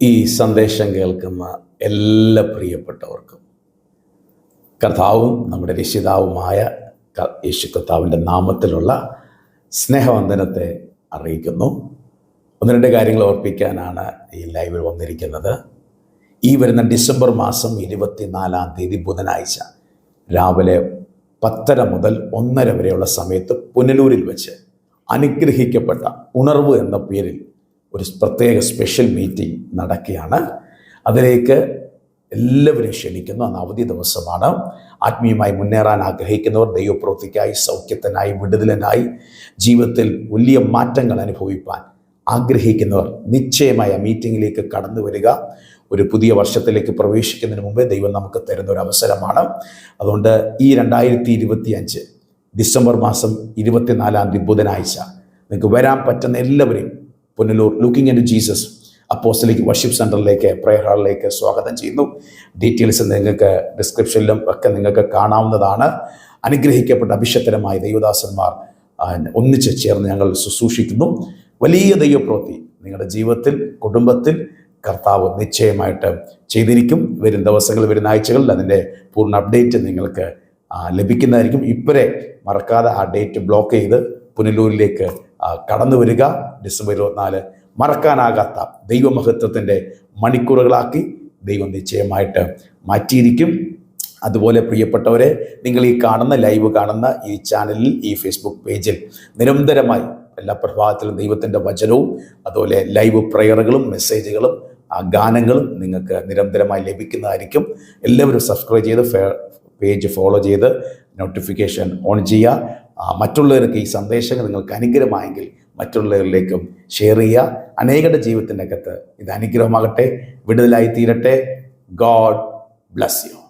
ഈ സന്ദേശം കേൾക്കുന്ന എല്ലാ പ്രിയപ്പെട്ടവർക്കും കർത്താവും നമ്മുടെ രക്ഷിതാവുമായ യേശു കർത്താവിന്റെ നാമത്തിലുള്ള സ്നേഹവന്ദനത്തെ അറിയിക്കുന്നു. ഒന്ന് രണ്ട് കാര്യങ്ങൾ ഓർപ്പിക്കാനാണ് ഈ ലൈവിൽ വന്നിരിക്കുന്നത്. ഈ വരുന്ന ഡിസംബർ മാസം ഇരുപത്തിനാലാം തീയതി ബുധനാഴ്ച രാവിലെ പത്തര മുതൽ ഒന്നര വരെയുള്ള സമയത്ത് പുനലൂരിൽ വെച്ച് അനുഗ്രഹിക്കപ്പെട്ട ഉണർവ് എന്ന പേരിൽ ഒരു പ്രത്യേക സ്പെഷ്യൽ മീറ്റിംഗ് നടക്കുകയാണ്. അതിലേക്ക് എല്ലാവരും ക്ഷണിക്കുന്നു. അന്ന് അവധി ദിവസമാണ്. ആത്മീയമായി മുന്നേറാൻ ആഗ്രഹിക്കുന്നവർ ദൈവപ്രവൃത്തിക്കായി സൗഖ്യത്തിനായി വിടുതലിനായി ജീവിതത്തിൽ വലിയ മാറ്റങ്ങൾ അനുഭവിപ്പാൻ ആഗ്രഹിക്കുന്നവർ നിശ്ചയമായ മീറ്റിങ്ങിലേക്ക് കടന്നു വരിക. ഒരു പുതിയ വർഷത്തിലേക്ക് പ്രവേശിക്കുന്നതിന് മുമ്പേ ദൈവം നമുക്ക് തരുന്ന ഒരു അവസരമാണ്. അതുകൊണ്ട് ഈ രണ്ടായിരത്തി ഇരുപത്തി അഞ്ച് ഡിസംബർ മാസം ഇരുപത്തിനാലാം തീയതി ബുധനാഴ്ച നിങ്ങൾക്ക് വരാൻ പറ്റുന്ന എല്ലാവരെയും Punalur looking in Jesus apostolic worship സെന്ററിലേക്ക് പ്രയർ ഹാളിലേക്ക് സ്വാഗതം ചെയ്യുന്നു. ഡീറ്റെയിൽസ് നിങ്ങൾക്ക് ഡിസ്ക്രിപ്ഷനിലും ഒക്കെ നിങ്ങൾക്ക് കാണാവുന്നതാണ്. അനുഗ്രഹിക്കപ്പെട്ട അഭിഷത്തരമായ ദൈവദാസന്മാർ ഒന്നിച്ച് ചേർന്ന് ഞങ്ങൾ ശുശ്രൂഷിക്കുന്നു. വലിയ ദൈവപ്രവൃത്തി നിങ്ങളുടെ ജീവിതത്തിൽ കുടുംബത്തിൽ കർത്താവ് നിശ്ചയമായിട്ട് ചെയ്തിരിക്കും. വരും ദിവസങ്ങൾ വരുന്ന ആഴ്ചകളിൽ അതിന്റെ പൂർണ അപ്ഡേറ്റ് നിങ്ങൾക്ക് ലഭിക്കുന്നതായിരിക്കും. ഇപ്പരെ മറക്കാതെ ആ ഡേറ്റ് ബ്ലോക്ക് ചെയ്ത് പുനലൂരിലേക്ക് കടന്നു വരിക. ഡിസംബർ ഇരുപത്തിനാല് മറക്കാനാകാത്ത ദൈവമഹത്വത്തിന്റെ മണിക്കൂറുകളാക്കി ദൈവം നിശ്ചയമായിട്ട് മാറ്റിയിരിക്കും. അതുപോലെ പ്രിയപ്പെട്ടവരെ നിങ്ങൾ ഈ കാണുന്ന ലൈവ് കാണുന്ന ഈ ചാനലിൽ ഈ ഫേസ്ബുക്ക് പേജിൽ നിരന്തരമായി എല്ലാ പ്രഭാതത്തിലും ദൈവത്തിന്റെ വചനവും അതുപോലെ ലൈവ് പ്രയറുകളും മെസ്സേജുകളും ആ ഗാനങ്ങളും നിങ്ങൾക്ക് നിരന്തരമായി ലഭിക്കുന്നതായിരിക്കും. എല്ലാവരും സബ്സ്ക്രൈബ് ചെയ്ത് പേജ് ഫോളോ ചെയ്ത് നോട്ടിഫിക്കേഷൻ ഓൺ ചെയ്യുക. മറ്റുള്ളവർക്ക് ഈ സന്ദേശങ്ങൾ നിങ്ങൾക്ക് അനുഗ്രഹമായെങ്കിൽ മറ്റുള്ളവരിലേക്കും ഷെയർ ചെയ്യുക. അനേകരുടെ ജീവിതത്തിന്റെ അകത്ത് ഇത് അനുഗ്രഹമാകട്ടെ. വിടുതലായി തീരട്ടെ. God bless you